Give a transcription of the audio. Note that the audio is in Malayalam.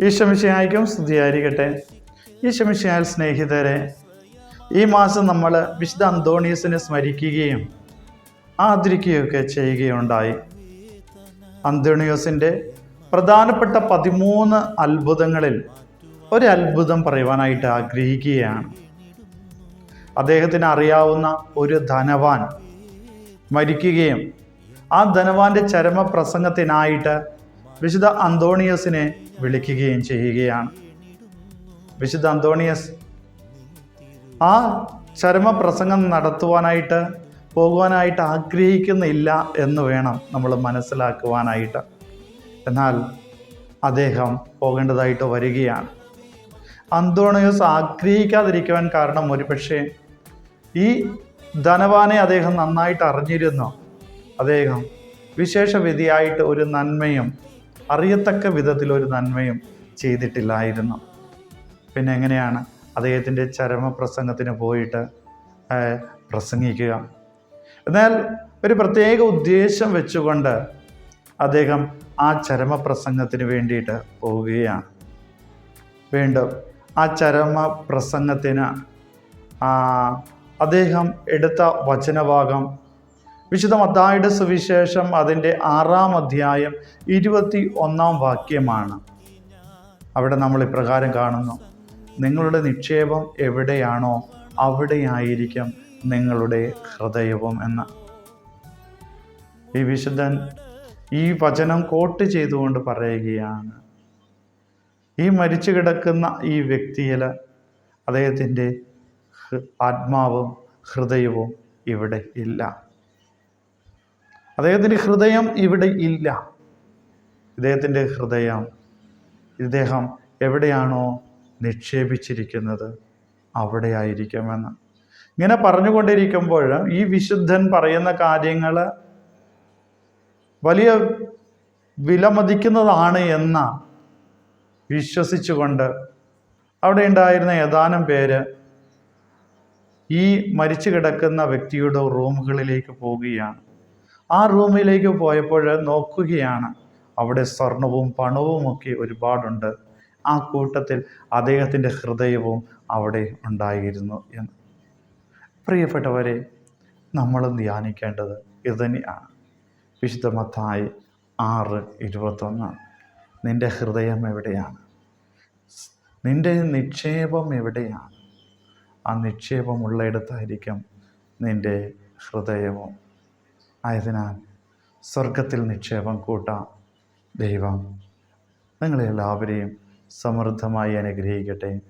ഈശമിശയായിരിക്കും സ്തുതിയായിരിക്കട്ടെ. ഈശമിശയാൽ സ്നേഹിതരെ ഈ മാസം നമ്മൾ വിശുദ്ധ അന്തോണീസിനെ സ്മരിക്കുകയും ആദരിക്കുകയൊക്കെ ചെയ്യുകയുണ്ടായി. അന്തോണിയോസിന്റെ പ്രധാനപ്പെട്ട പതിമൂന്ന് അത്ഭുതങ്ങളിൽ ഒരു അത്ഭുതം പറയുവാനായിട്ട് ആഗ്രഹിക്കുകയാണ്. അദ്ദേഹത്തിന് അറിയാവുന്ന ഒരു ധനവാൻ മരിക്കുകയും ആ ധനവാന്റെ ചരമ പ്രസംഗത്തിനായിട്ട് വിശുദ്ധ അന്തോണിയസിനെ വിളിക്കുകയും ചെയ്യുകയാണ്. വിശുദ്ധ അന്തോണിയസ് ആ ചരമപ്രസംഗം നടത്തുവാനായിട്ട് പോകുവാനായിട്ട് ആഗ്രഹിക്കുന്നില്ല എന്ന് വേണം നമ്മൾ മനസ്സിലാക്കുവാനായിട്ട്. എന്നാൽ അദ്ദേഹം പോകേണ്ടതായിട്ട് വരികയാണ്. അന്തോണിയോസ് ആഗ്രഹിക്കാതിരിക്കുവാൻ കാരണം ഒരുപക്ഷെ ഈ ധനവാനെ അദ്ദേഹം നന്നായിട്ട് അറിഞ്ഞിരുന്നു. അദ്ദേഹം വിശേഷവിധിയായിട്ട് ഒരു നന്മയും അറിയത്തക്ക വിധത്തിലൊരു നന്മയും ചെയ്തിട്ടില്ലായിരുന്നു. പിന്നെ എങ്ങനെയാണ് അദ്ദേഹത്തിന്റെ ചരമപ്രസംഗത്തിന് പോയിട്ട് പ്രസംഗിക്കുക? എന്നാൽ ഒരു പ്രത്യേക ഉദ്ദേശം വെച്ചുകൊണ്ട് അദ്ദേഹം ആ ചരമപ്രസംഗത്തിന് വേണ്ടിയിട്ട് പോവുകയാണ്. വീണ്ടും ആ ചരമ പ്രസംഗത്തിന് ആ, അദ്ദേഹം എടുത്ത വചനഭാഗം വിശുദ്ധ മത്തായുടെ സുവിശേഷം അതിന്റെ ആറാം അധ്യായം ഇരുപത്തി ഒന്നാം വാക്യമാണ്. അവിടെ നമ്മൾ ഇപ്രകാരം കാണുന്നു. നിങ്ങളുടെ നിക്ഷേപം എവിടെയാണോ അവിടെയായിരിക്കും നിങ്ങളുടെ ഹൃദയവും എന്ന്. ഈ വിശുദ്ധൻ ഈ വചനം കോട്ട് ചെയ്തുകൊണ്ട് പറയുകയാണ്. ഈ മരിച്ചു കിടക്കുന്ന ഈ വ്യക്തിയിൽ അദ്ദേഹത്തിന്റെ ആത്മാവും ഹൃദയവും ഇവിടെ ഇല്ല. അദ്ദേഹത്തിന്റെ ഹൃദയം ഇവിടെ ഇല്ല. ഇദ്ദേഹത്തിന്റെ ഹൃദയം ഇദ്ദേഹം എവിടെയാണോ നിക്ഷേപിച്ചിരിക്കുന്നത് അവിടെയായിരിക്കുമെന്ന് ഇങ്ങനെ പറഞ്ഞുകൊണ്ടിരിക്കുമ്പോൾ ഈ വിശുദ്ധൻ പറയുന്ന കാര്യങ്ങൾ വലിയ വിലമതിക്കുന്നതാണ് എന്ന വിശ്വസിച്ചുകൊണ്ട് അവിടെ ഉണ്ടായിരുന്ന ഏതാനും പേര് ഈ മരിച്ചു കിടക്കുന്ന വ്യക്തിയുടെ റൂമുകളിലേക്ക് പോവുകയാണ്. ആ റൂമിലേക്ക് പോയപ്പോൾ നോക്കുകയാണ്. അവിടെ സ്വർണവും പണവും ഒക്കെ ഒരുപാടുണ്ട്. ആ കൂട്ടത്തിൽ അദ്ദേഹത്തിന്റെ ഹൃദയവും അവിടെ ഉണ്ടായിരുന്നു എന്ന്. പ്രിയപ്പെട്ടവരെ നമ്മൾ ധ്യാനിക്കേണ്ടത് ഇതുതന്നെയാണ് വിശുദ്ധ മത്തായി ആറ് ഇരുപത്തൊന്ന്. നിന്റെ ഹൃദയം എവിടെയാണ്? നിന്റെ നിക്ഷേപം എവിടെയാണ്? ആ നിക്ഷേപം ഉള്ളയിടത്തായിരിക്കും നിന്റെ ഹൃദയവും. ആയതിനാൽ സ്വർഗത്തിൽ നിക്ഷേപം കൂട്ടാം. ദൈവം നിങ്ങളെല്ലാവരെയും സമൃദ്ധമായി അനുഗ്രഹിക്കട്ടെ.